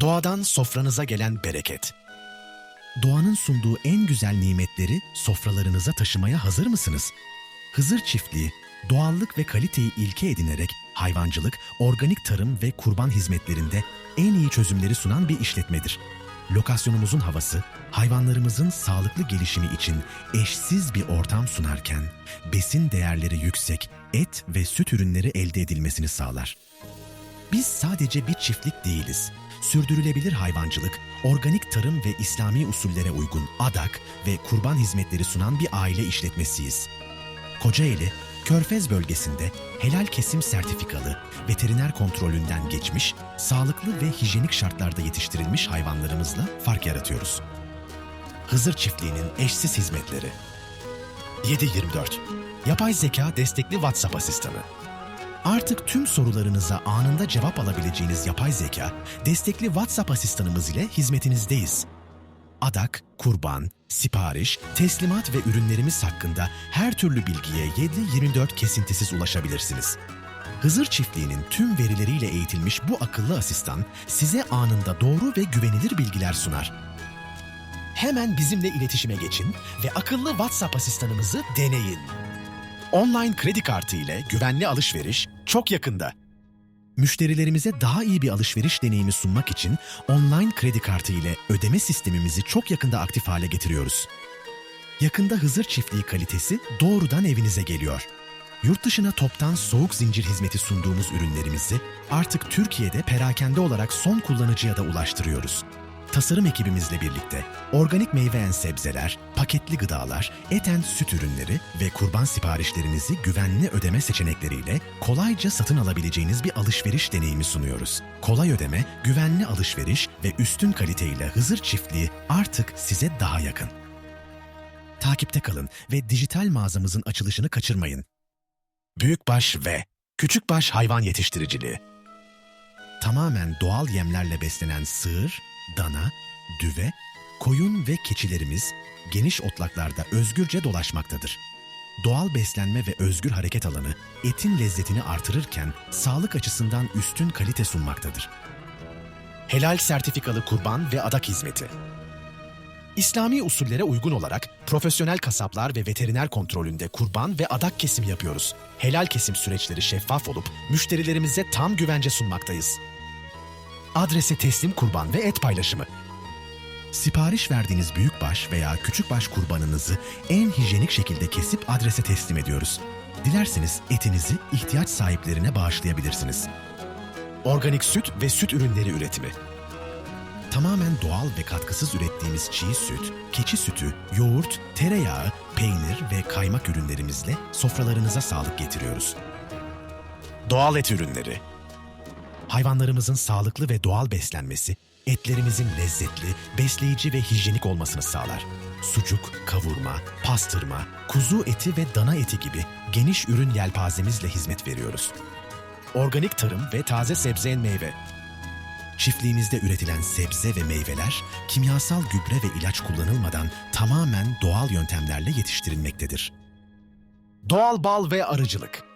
Doğadan sofranıza gelen bereket. Doğanın sunduğu en güzel nimetleri sofralarınıza taşımaya hazır mısınız? Hızır Çiftliği, doğallık ve kaliteyi ilke edinerek hayvancılık, organik tarım ve kurban hizmetlerinde en iyi çözümleri sunan bir işletmedir. Lokasyonumuzun havası, hayvanlarımızın sağlıklı gelişimi için eşsiz bir ortam sunarken, besin değerleri yüksek et ve süt ürünleri elde edilmesini sağlar. Biz sadece bir çiftlik değiliz. Sürdürülebilir hayvancılık, organik tarım ve İslami usullere uygun adak ve kurban hizmetleri sunan bir aile işletmesiyiz. Kocaeli, Körfez bölgesinde helal kesim sertifikalı, veteriner kontrolünden geçmiş, sağlıklı ve hijyenik şartlarda yetiştirilmiş hayvanlarımızla fark yaratıyoruz. Hızır Çiftliği'nin eşsiz hizmetleri 7-24 Yapay zeka destekli WhatsApp asistanı Artık tüm sorularınıza anında cevap alabileceğiniz yapay zeka, destekli WhatsApp asistanımız ile hizmetinizdeyiz. Adak, kurban, sipariş, teslimat ve ürünlerimiz hakkında her türlü bilgiye 7-24 kesintisiz ulaşabilirsiniz. Hızır Çiftliği'nin tüm verileriyle eğitilmiş bu akıllı asistan size anında doğru ve güvenilir bilgiler sunar. Hemen bizimle iletişime geçin ve akıllı WhatsApp asistanımızı deneyin. Online kredi kartı ile güvenli alışveriş çok yakında. Müşterilerimize daha iyi bir alışveriş deneyimi sunmak için online kredi kartı ile ödeme sistemimizi çok yakında aktif hale getiriyoruz. Yakında Hızır Çiftliği kalitesi doğrudan evinize geliyor. Yurt dışına toptan soğuk zincir hizmeti sunduğumuz ürünlerimizi artık Türkiye'de perakende olarak son kullanıcıya da ulaştırıyoruz. Tasarım ekibimizle birlikte organik meyve en sebzeler, paketli gıdalar, eten süt ürünleri ve kurban siparişlerinizi güvenli ödeme seçenekleriyle kolayca satın alabileceğiniz bir alışveriş deneyimi sunuyoruz. Kolay ödeme, güvenli alışveriş ve üstün kaliteyle Hızır Çiftliği artık size daha yakın. Takipte kalın ve dijital mağazamızın açılışını kaçırmayın. Büyükbaş ve Küçükbaş Hayvan Yetiştiriciliği Tamamen doğal yemlerle beslenen sığır, dana, düve, koyun ve keçilerimiz geniş otlaklarda özgürce dolaşmaktadır. Doğal beslenme ve özgür hareket alanı etin lezzetini artırırken sağlık açısından üstün kalite sunmaktadır. Helal sertifikalı kurban ve adak hizmeti. İslami usullere uygun olarak profesyonel kasaplar ve veteriner kontrolünde kurban ve adak kesimi yapıyoruz. Helal kesim süreçleri şeffaf olup müşterilerimize tam güvence sunmaktayız. Adrese teslim kurban ve et paylaşımı. Sipariş verdiğiniz büyükbaş veya küçükbaş kurbanınızı en hijyenik şekilde kesip adrese teslim ediyoruz. Dilerseniz etinizi ihtiyaç sahiplerine bağışlayabilirsiniz. Organik süt ve süt ürünleri üretimi. Tamamen doğal ve katkısız ürettiğimiz çiğ süt, keçi sütü, yoğurt, tereyağı, peynir ve kaymak ürünlerimizle sofralarınıza sağlık getiriyoruz. Doğal et ürünleri. Hayvanlarımızın sağlıklı ve doğal beslenmesi, etlerimizin lezzetli, besleyici ve hijyenik olmasını sağlar. Sucuk, kavurma, pastırma, kuzu eti ve dana eti gibi geniş ürün yelpazemizle hizmet veriyoruz. Organik tarım ve taze sebze meyve. Çiftliğimizde üretilen sebze ve meyveler kimyasal gübre ve ilaç kullanılmadan tamamen doğal yöntemlerle yetiştirilmektedir. Doğal bal ve arıcılık.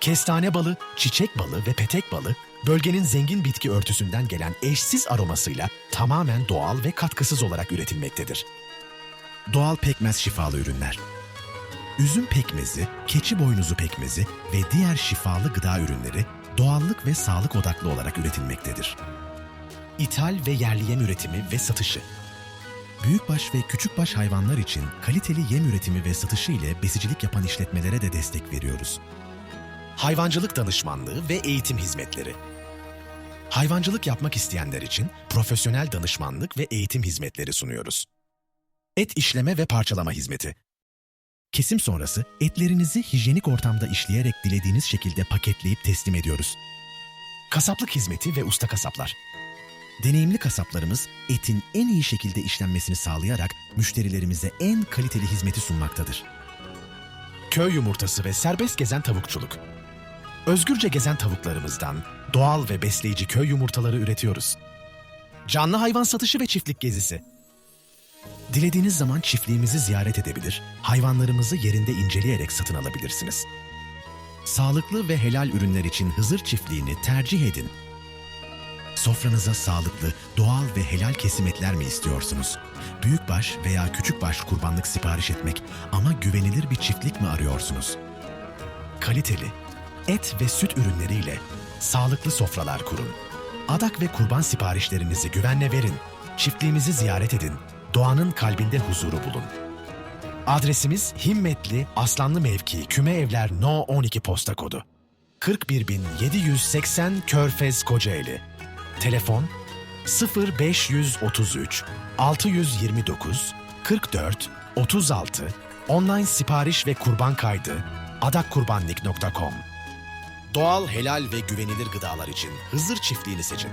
Kestane balı, çiçek balı ve petek balı bölgenin zengin bitki örtüsünden gelen eşsiz aromasıyla tamamen doğal ve katkısız olarak üretilmektedir. Doğal pekmez şifalı ürünler. Üzüm pekmezi, keçi boynuzu pekmezi ve diğer şifalı gıda ürünleri doğallık ve sağlık odaklı olarak üretilmektedir. İthal ve yerli yem üretimi ve satışı. Büyükbaş ve küçükbaş hayvanlar için kaliteli yem üretimi ve satışı ile besicilik yapan işletmelere de destek veriyoruz. Hayvancılık danışmanlığı ve eğitim hizmetleri. Hayvancılık yapmak isteyenler için profesyonel danışmanlık ve eğitim hizmetleri sunuyoruz. Et işleme ve parçalama hizmeti. Kesim sonrası etlerinizi hijyenik ortamda işleyerek dilediğiniz şekilde paketleyip teslim ediyoruz. Kasaplık hizmeti ve usta kasaplar. Deneyimli kasaplarımız etin en iyi şekilde işlenmesini sağlayarak müşterilerimize en kaliteli hizmeti sunmaktadır. Köy yumurtası ve serbest gezen tavukçuluk. Özgürce gezen tavuklarımızdan doğal ve besleyici köy yumurtaları üretiyoruz. Canlı hayvan satışı ve çiftlik gezisi. Dilediğiniz zaman çiftliğimizi ziyaret edebilir, hayvanlarımızı yerinde inceleyerek satın alabilirsiniz. Sağlıklı ve helal ürünler için Hızır Çiftliği'ni tercih edin. Sofranıza sağlıklı, doğal ve helal kesim etler mi istiyorsunuz? Büyükbaş veya küçükbaş kurbanlık sipariş etmek ama güvenilir bir çiftlik mi arıyorsunuz? Kaliteli, et ve süt ürünleriyle sağlıklı sofralar kurun. Adak ve kurban siparişlerinizi güvenle verin. Çiftliğimizi ziyaret edin. Doğanın kalbinde huzuru bulun. Adresimiz Himmetli Aslanlı Mevki Küme Evler No 12 posta kodu. 41780 Körfez Kocaeli. Telefon 0533 629 44 36 Online sipariş ve kurban kaydı adakkurbanlik.com Doğal, helal ve güvenilir gıdalar için Hızır çiftliğini seçin.